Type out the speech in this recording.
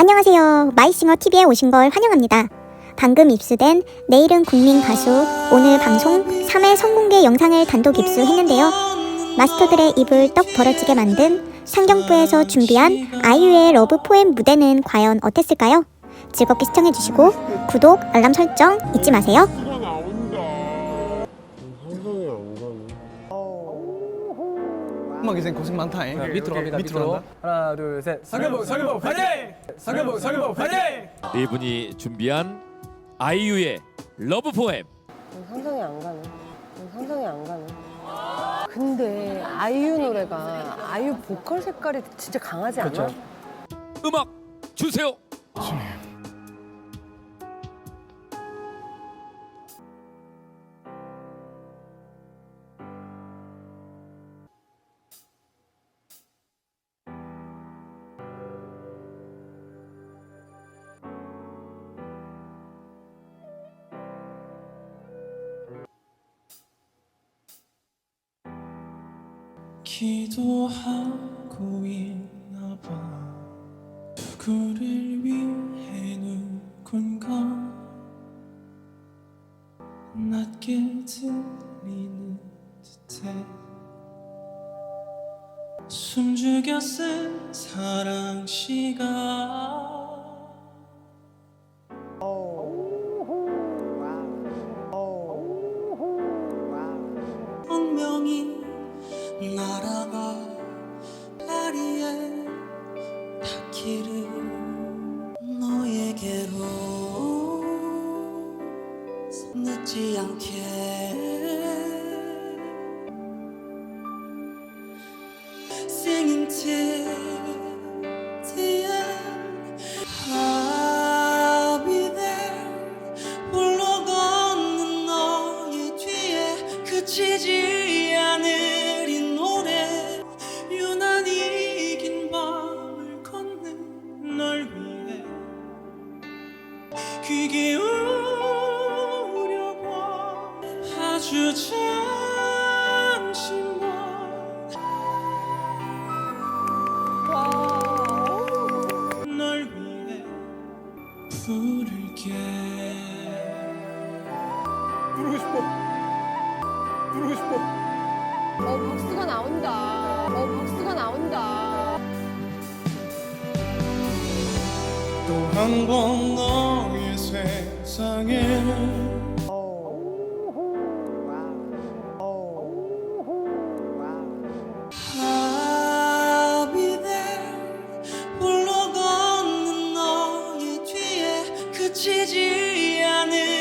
안녕하세요. 마이싱어 TV에 오신 걸 환영합니다. 방금 입수된 내일은 국민 가수 오늘 방송 3회 성공개 영상을 단독 입수했는데요. 마스터들의 입을 떡 벌어지게 만든 상경부에서 준비한 아이유의 러브 포엠 무대는 과연 어땠을까요? 즐겁게 시청해주시고 구독, 알람 설정 잊지 마세요. 음악 이생 고생 많다. 잉. 자, 밑으로 갑니다. 밑으로 밑으로. 간다. 하나, 둘, 셋. 상경복 상경복 파이팅! 상경복 상경복 파이팅! 네 분이 준비한 아이유의 러브 포엠 상상이 안 가네. 상상이 안 가네. 근데 아이유 노래가 아이유 보컬 색깔이 진짜 강하지 않아? 그렇죠. 음악 주세요. 기도하고 있나 봐. 누구를 위해 누군가 낮게 들리는 듯해. 숨죽여 쓴 사랑 시간 닿기를 너에게로 늦지 않게. Singing till 기울여봐 아주 잠시만 널 위해 부를게 부르고 싶어. 부르고 싶어. 어 박수가 나온다. 어 박수가 나온다. 또 한 번 너의 세상에. 물러걷는 너의 뒤에 그치지 않은